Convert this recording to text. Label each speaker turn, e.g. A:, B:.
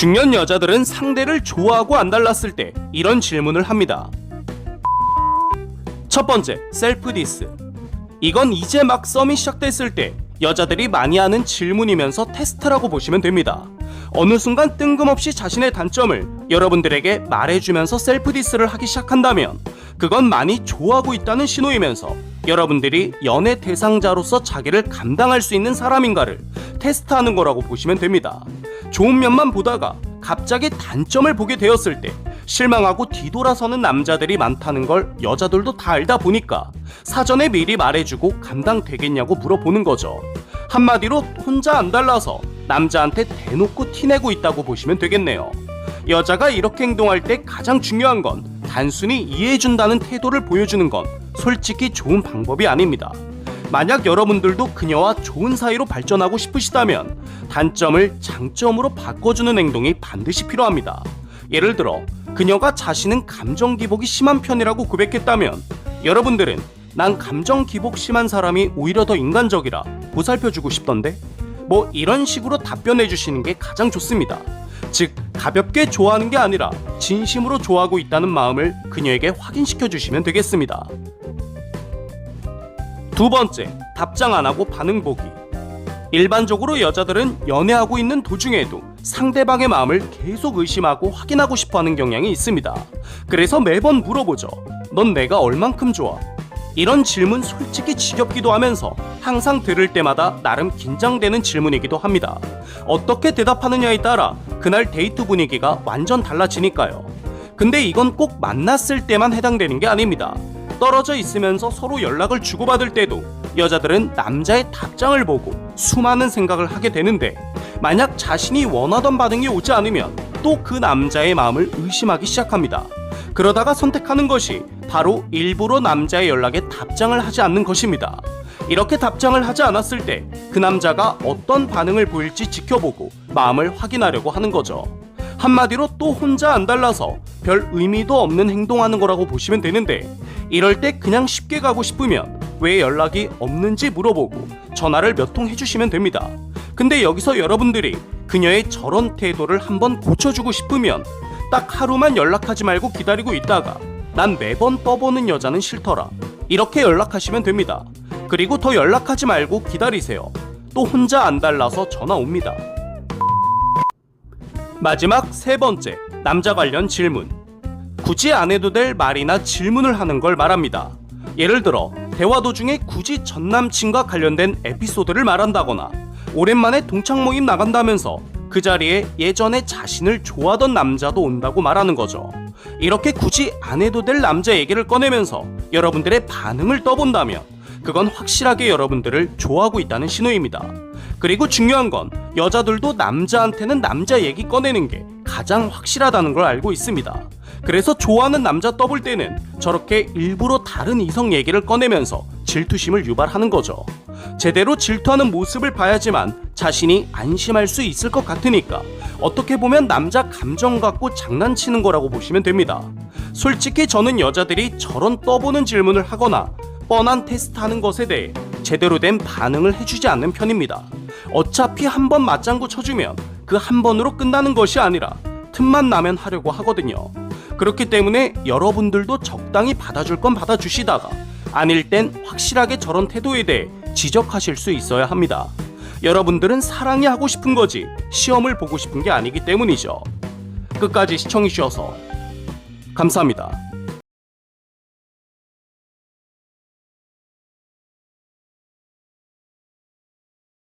A: 중년 여자들은 상대를 좋아하고 안 달랐을 때 이런 질문을 합니다. 첫 번째, 셀프 디스. 이건 이제 막 썸이 시작됐을 때 여자들이 많이 하는 질문이면서 테스트라고 보시면 됩니다. 어느 순간 뜬금없이 자신의 단점을 여러분들에게 말해주면서 셀프 디스를 하기 시작한다면 그건 많이 좋아하고 있다는 신호이면서 여러분들이 연애 대상자로서 자기를 감당할 수 있는 사람인가를 테스트하는 거라고 보시면 됩니다. 좋은 면만 보다가 갑자기 단점을 보게 되었을 때 실망하고 뒤돌아서는 남자들이 많다는 걸 여자들도 다 알다 보니까 사전에 미리 말해주고 감당되겠냐고 물어보는 거죠. 한마디로 혼자 안 달라서 남자한테 대놓고 티내고 있다고 보시면 되겠네요. 여자가 이렇게 행동할 때 가장 중요한 건 단순히 이해해준다는 태도를 보여주는 건 솔직히 좋은 방법이 아닙니다. 만약 여러분들도 그녀와 좋은 사이로 발전하고 싶으시다면 단점을 장점으로 바꿔주는 행동이 반드시 필요합니다. 예를 들어 그녀가 자신은 감정 기복이 심한 편이라고 고백했다면 여러분들은 난 감정 기복 심한 사람이 오히려 더 인간적이라 보살펴주고 싶던데 뭐 이런 식으로 답변해 주시는 게 가장 좋습니다. 즉 가볍게 좋아하는 게 아니라 진심으로 좋아하고 있다는 마음을 그녀에게 확인시켜 주시면 되겠습니다. 두 번째, 답장 안 하고 반응 보기. 일반적으로 여자들은 연애하고 있는 도중에도 상대방의 마음을 계속 의심하고 확인하고 싶어 하는 경향이 있습니다. 그래서 매번 물어보죠. 넌 내가 얼만큼 좋아? 이런 질문 솔직히 지겹기도 하면서 항상 들을 때마다 나름 긴장되는 질문이기도 합니다. 어떻게 대답하느냐에 따라 그날 데이트 분위기가 완전 달라지니까요. 근데 이건 꼭 만났을 때만 해당되는 게 아닙니다. 떨어져 있으면서 서로 연락을 주고받을 때도 여자들은 남자의 답장을 보고 수많은 생각을 하게 되는데 만약 자신이 원하던 반응이 오지 않으면 또 그 남자의 마음을 의심하기 시작합니다. 그러다가 선택하는 것이 바로 일부러 남자의 연락에 답장을 하지 않는 것입니다. 이렇게 답장을 하지 않았을 때 그 남자가 어떤 반응을 보일지 지켜보고 마음을 확인하려고 하는 거죠. 한마디로 또 혼자 안 달라서 별 의미도 없는 행동하는 거라고 보시면 되는데 이럴 때 그냥 쉽게 가고 싶으면 왜 연락이 없는지 물어보고 전화를 몇 통 해주시면 됩니다. 근데 여기서 여러분들이 그녀의 저런 태도를 한번 고쳐주고 싶으면 딱 하루만 연락하지 말고 기다리고 있다가 난 매번 떠보는 여자는 싫더라. 이렇게 연락하시면 됩니다. 그리고 더 연락하지 말고 기다리세요. 또 혼자 안 달라서 전화 옵니다. 마지막 세 번째, 남자 관련 질문. 굳이 안 해도 될 말이나 질문을 하는 걸 말합니다. 예를 들어, 대화 도중에 굳이 전 남친과 관련된 에피소드를 말한다거나, 오랜만에 동창 모임 나간다면서 그 자리에 예전에 자신을 좋아하던 남자도 온다고 말하는 거죠. 이렇게 굳이 안 해도 될 남자 얘기를 꺼내면서 여러분들의 반응을 떠본다면, 그건 확실하게 여러분들을 좋아하고 있다는 신호입니다. 그리고 중요한 건 여자들도 남자한테는 남자 얘기 꺼내는 게 가장 확실하다는 걸 알고 있습니다. 그래서 좋아하는 남자 떠볼 때는 저렇게 일부러 다른 이성 얘기를 꺼내면서 질투심을 유발하는 거죠. 제대로 질투하는 모습을 봐야지만 자신이 안심할 수 있을 것 같으니까 어떻게 보면 남자 감정 갖고 장난치는 거라고 보시면 됩니다. 솔직히 저는 여자들이 저런 떠보는 질문을 하거나 뻔한 테스트하는 것에 대해 제대로 된 반응을 해주지 않는 편입니다. 어차피 한 번 맞장구 쳐주면 그 한 번으로 끝나는 것이 아니라 틈만 나면 하려고 하거든요. 그렇기 때문에 여러분들도 적당히 받아줄 건 받아주시다가 아닐 땐 확실하게 저런 태도에 대해 지적하실 수 있어야 합니다. 여러분들은 사랑이 하고 싶은 거지 시험을 보고 싶은 게 아니기 때문이죠. 끝까지 시청해주셔서 감사합니다.